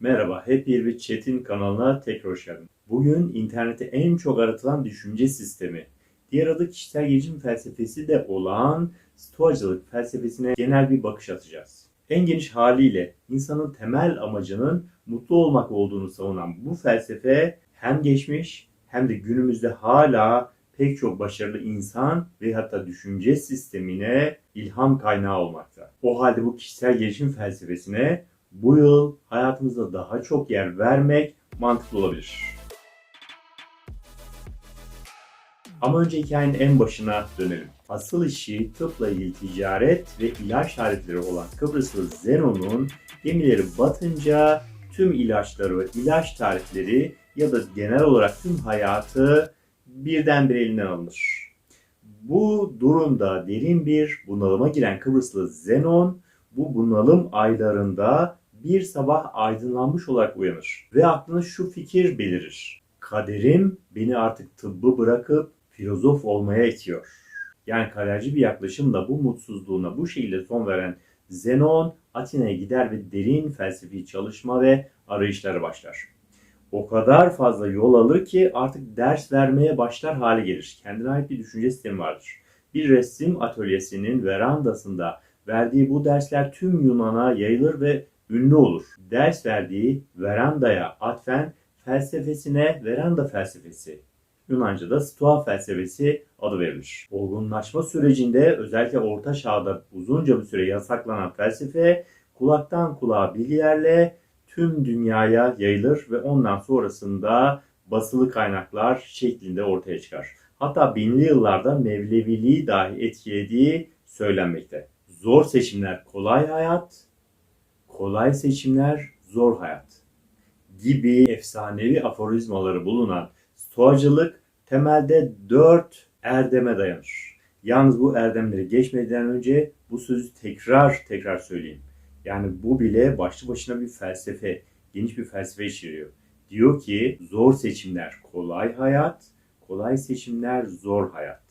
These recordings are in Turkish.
Merhaba, hep bir ve Çetin kanalına tekrar hoş geldin. Bugün internette en çok aratılan düşünce sistemi, diğer adı kişisel gelişim felsefesi de olan stoacılık felsefesine genel bir bakış atacağız. En geniş haliyle insanın temel amacının mutlu olmak olduğunu savunan bu felsefe hem geçmiş hem de günümüzde hala pek çok başarılı insan ve hatta düşünce sistemine ilham kaynağı olmakta. O halde bu kişisel gelişim felsefesine bu yıl hayatımızda daha çok yer vermek mantıklı olabilir. Ama önce hikayenin en başına dönelim. Asıl işi tıpla ilgili ticaret ve ilaç tarifleri olan Kıbrıslı Zenon'un gemileri batınca tüm ilaçları ve ilaç tarifleri ya da genel olarak tüm hayatı birdenbire elinden alınır. Bu durumda derin bir bunalıma giren Kıbrıslı Zenon bu bunalım aylarında bir sabah aydınlanmış olarak uyanır ve aklına şu fikir belirir. Kaderim beni artık tıbbı bırakıp filozof olmaya itiyor. Yani kaderci bir yaklaşımla bu mutsuzluğuna bu şekilde son veren Zenon Atina'ya gider ve derin felsefi çalışma ve arayışlara başlar. O kadar fazla yol alır ki artık ders vermeye başlar hale gelir. Kendine ait bir düşünce sistemi vardır. Bir resim atölyesinin verandasında verdiği bu dersler tüm Yunan'a yayılır ve ünlü olur. Ders verdiği verandaya atfen felsefesine veranda felsefesi Yunanca'da Stoa felsefesi adı verilir. Olgunlaşma sürecinde özellikle Orta Çağ'da uzunca bir süre yasaklanan felsefe kulaktan kulağa bilgilerle tüm dünyaya yayılır ve ondan sonrasında basılı kaynaklar şeklinde ortaya çıkar. Hatta binli yıllarda Mevleviliği dahi etkilediği söylenmekte. Zor seçimler kolay hayat, kolay seçimler zor hayat gibi efsanevi aforizmaları bulunan stoacılık temelde dört erdeme dayanır. Yalnız bu erdemleri geçmeden önce bu sözü tekrar tekrar söyleyeyim. Yani bu bile başlı başına bir felsefe, geniş bir felsefe içeriyor. Diyor ki zor seçimler kolay hayat, kolay seçimler zor hayat.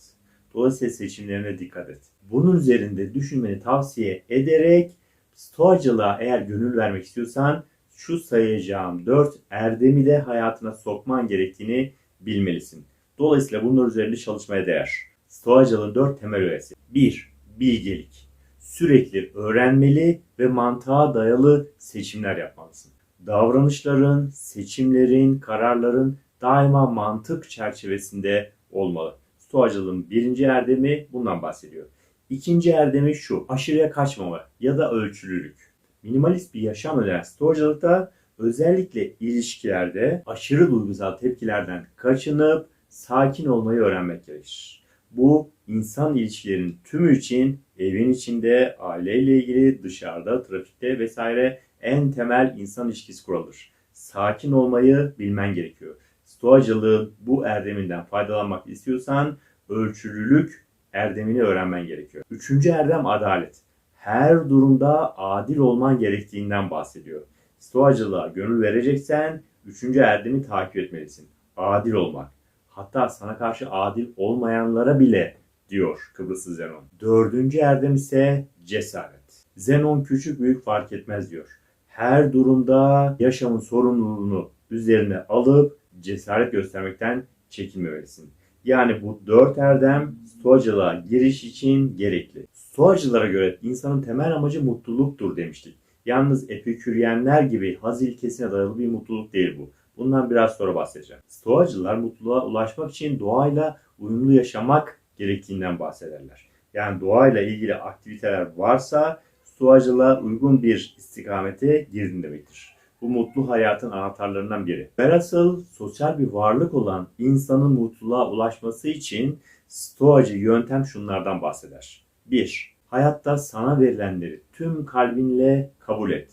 Dolayısıyla seçimlerine dikkat et. Bunun üzerinde düşünmeni tavsiye ederek stoacılığa eğer gönül vermek istiyorsan şu sayacağım dört erdemi de hayatına sokman gerektiğini bilmelisin. Dolayısıyla bunlar üzerinde çalışmaya değer. Stoacılığın dört temel öğesi. 1. Bilgelik. Sürekli öğrenmeli ve mantığa dayalı seçimler yapmalısın. Davranışların, seçimlerin, kararların daima mantık çerçevesinde olmalı. Stoacılığın birinci erdemi bundan bahsediyor. İkinci erdemi şu, aşırıya kaçmama ya da ölçülülük. Minimalist bir yaşam öneren stoacılıkta özellikle ilişkilerde aşırı duygusal tepkilerden kaçınıp sakin olmayı öğrenmek gerekir. Bu insan ilişkilerinin tümü için evin içinde, aileyle ilgili, dışarıda, trafikte vesaire en temel insan ilişkisi kuralıdır. Sakin olmayı bilmen gerekiyor. Stoacılığın bu erdeminden faydalanmak istiyorsan ölçülülük erdemini öğrenmen gerekiyor. Üçüncü erdem adalet. Her durumda adil olman gerektiğinden bahsediyor. Stoacılığa gönül vereceksen üçüncü erdemi takip etmelisin. Adil olmak. Hatta sana karşı adil olmayanlara bile diyor Kıbrıslı Zenon. Dördüncü erdem ise cesaret. Zenon küçük büyük fark etmez diyor. Her durumda yaşamın sorumluluğunu üzerine alıp cesaret göstermekten çekinmemelisin. Yani bu dört erdem stoacılığa giriş için gerekli. Stoacılara göre insanın temel amacı mutluluktur demiştik. Yalnız epiküryenler gibi haz ilkesine dayalı bir mutluluk değil bu. Bundan biraz sonra bahsedeceğim. Stoacılar mutluluğa ulaşmak için doğayla uyumlu yaşamak gerektiğinden bahsederler. Yani doğayla ilgili aktiviteler varsa stoacılığa uygun bir istikamete girdin demektir. Bu mutlu hayatın anahtarlarından biri. Velhasıl sosyal bir varlık olan insanın mutluluğa ulaşması için stoacı yöntem şunlardan bahseder. 1. Hayatta sana verilenleri tüm kalbinle kabul et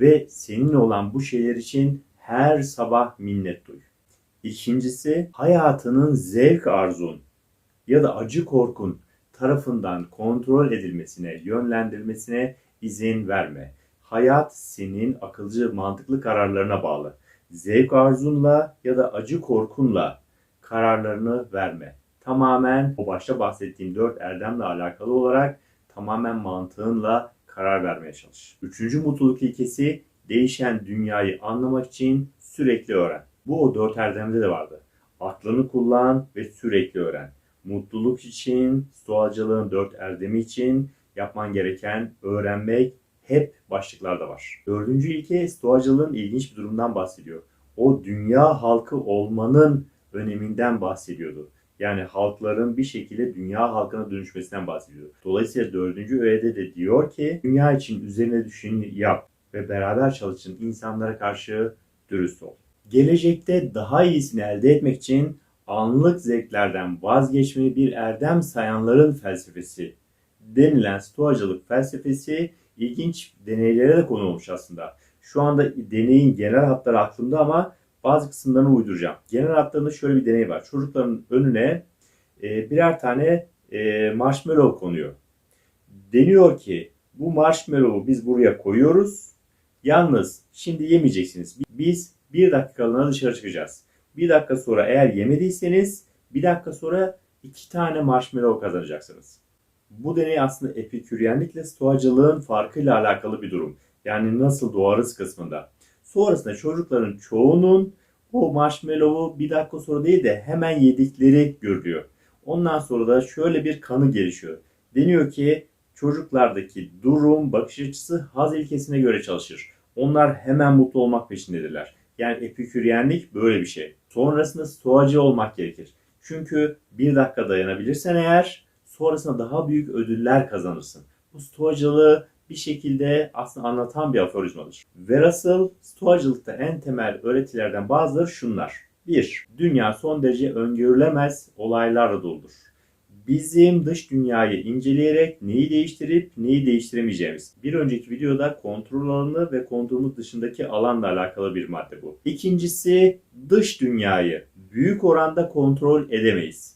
ve senin olan bu şeyler için her sabah minnet duy. İkincisi hayatının zevk arzun ya da acı korkun tarafından kontrol edilmesine, yönlendirilmesine izin verme. Hayat senin akılcı, mantıklı kararlarına bağlı. Zevk arzunla ya da acı korkunla kararlarını verme. Tamamen o başta bahsettiğim dört erdemle alakalı olarak tamamen mantığınla karar vermeye çalış. Üçüncü mutluluk ilkesi Değişen dünyayı anlamak için sürekli öğren. Bu o dört erdemde de vardı. Aklını kullan ve sürekli öğren. Mutluluk için, stoacılığın dört erdemi için yapman gereken öğrenmek hep başlıklarda var. Dördüncü ilke stoacılığın ilginç bir durumdan bahsediyor. O dünya halkı olmanın öneminden bahsediyordu. Yani halkların bir şekilde dünya halkına dönüşmesinden bahsediyor. Dolayısıyla dördüncü öğede de diyor ki dünya için üzerine düşeni yap ve beraber çalışın insanlara karşı dürüst ol. Gelecekte daha iyisini elde etmek için anlık zevklerden vazgeçmeyi bir erdem sayanların felsefesi denilen stoacılık felsefesi ilginç deneylere de konu olmuş aslında. Şu anda deneyin genel hatları aklımda ama bazı kısımlarını uyduracağım. Genel hatlarında şöyle bir deney var. Çocukların önüne e, birer tane e, marshmallow konuyor. Deniyor ki bu marshmallow'u biz buraya koyuyoruz. Yalnız şimdi yemeyeceksiniz. Biz bir dakikalığına dışarı çıkacağız. Bir dakika sonra eğer yemediyseniz bir dakika sonra iki tane marshmallow kazanacaksınız. Bu deney aslında epiküryenlikle stoacılığın farkıyla alakalı bir durum. Yani nasıl doğarız kısmında. Sonrasında çocukların çoğunun o marshmallow'u bir dakika sonra değil de hemen yedikleri görülüyor. Ondan sonra da şöyle bir kanı gelişiyor. Deniyor ki çocuklardaki durum, bakış açısı haz ilkesine göre çalışır. Onlar hemen mutlu olmak peşindedirler. Yani epiküryenlik böyle bir şey. Sonrasında stoacı olmak gerekir. Çünkü bir dakika dayanabilirsen eğer sonrasında daha büyük ödüller kazanırsın. Bu stoacılığı bir şekilde aslında anlatan bir aforizmadır. Velhasıl stoacılıkta en temel öğretilerden bazıları şunlar. 1. Dünya son derece öngörülemez olaylarla doludur. Bizim dış dünyayı inceleyerek neyi değiştirip neyi değiştiremeyeceğimiz. Bir önceki videoda kontrol alanı ve kontrolümüz dışındaki alanla alakalı bir madde bu. İkincisi dış dünyayı büyük oranda kontrol edemeyiz.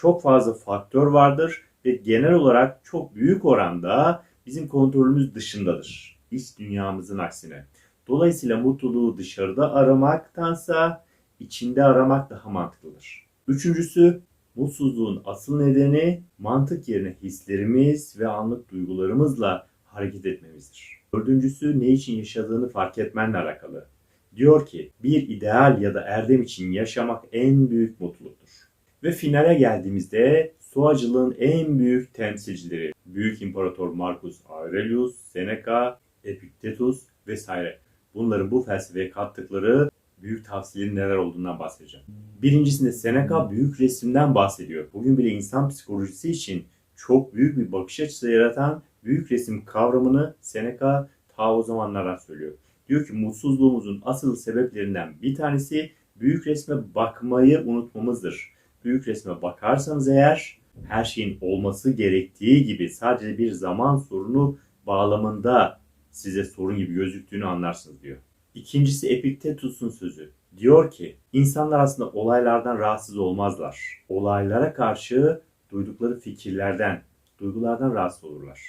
Çok fazla faktör vardır ve genel olarak çok büyük oranda bizim kontrolümüz dışındadır. İç dünyamızın aksine. Dolayısıyla mutluluğu dışarıda aramaktansa içinde aramak daha mantıklıdır. Üçüncüsü mutsuzluğun asıl nedeni mantık yerine hislerimiz ve anlık duygularımızla hareket etmemizdir. Dördüncüsü ne için yaşadığını fark etmenle alakalı. Diyor ki bir ideal ya da erdem için yaşamak en büyük mutluluktur. Ve finale geldiğimizde Stoacılığın en büyük temsilcileri Büyük İmparator Marcus Aurelius, Seneca, Epictetus vesaire. Bunların bu felsefeye kattıkları büyük tavsiyelerin neler olduğundan bahsedeceğim. Birincisinde Seneca büyük resimden bahsediyor. Bugün bile insan psikolojisi için çok büyük bir bakış açısı yaratan büyük resim kavramını Seneca ta o zamanlardan söylüyor. Diyor ki mutsuzluğumuzun asıl sebeplerinden bir tanesi büyük resme bakmayı unutmamızdır. Büyük resme bakarsanız eğer her şeyin olması gerektiği gibi sadece bir zaman sorunu bağlamında size sorun gibi gözüktüğünü anlarsınız diyor. İkincisi Epiktetus'un sözü. Diyor ki insanlar aslında olaylardan rahatsız olmazlar. Olaylara karşı duydukları fikirlerden, duygulardan rahatsız olurlar.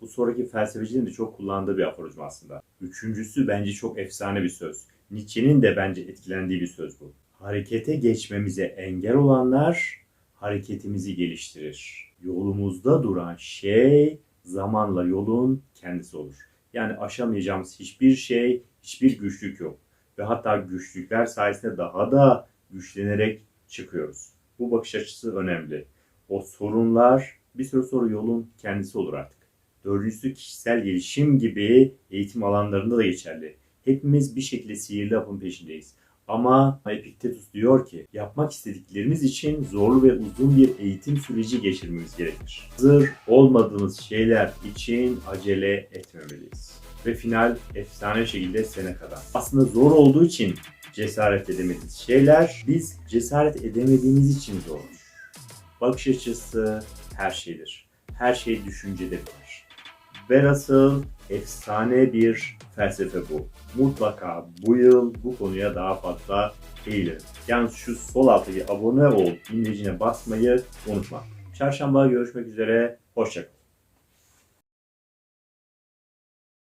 Bu sonraki felsefecilerin de çok kullandığı bir aforizma aslında. Üçüncüsü bence çok efsane bir söz. Nietzsche'nin de bence etkilendiği bir söz bu. Harekete geçmemize engel olanlar hareketimizi geliştirir. Yolumuzda duran şey zamanla yolun kendisi olur. Yani aşamayacağımız hiçbir şey, hiçbir güçlük yok. Ve hatta güçlükler sayesinde daha da güçlenerek çıkıyoruz. Bu bakış açısı önemli. O sorunlar bir süre sonra yolun kendisi olur artık. Dördüncüsü kişisel gelişim gibi eğitim alanlarında da geçerli. Hepimiz bir şekilde sihirli yapım peşindeyiz. Ama Epiktetus diyor ki yapmak istediklerimiz için zorlu ve uzun bir eğitim süreci geçirmemiz gerekir. Hazır olmadığımız şeyler için acele etmemeliyiz. Ve final efsane şekilde Seneca'dan. Aslında zor olduğu için cesaret edemediğimiz şeyler biz cesaret edemediğimiz için zor. Bakış açısı her şeydir. Her şey düşüncede biter. Velhasıl efsane bir felsefe bu. Mutlaka bu yıl bu konuya daha fazla eğilelim. Yalnız şu sol alttaki abone ol imlecine basmayı unutma. Çarşamba görüşmek üzere. Hoşçakalın.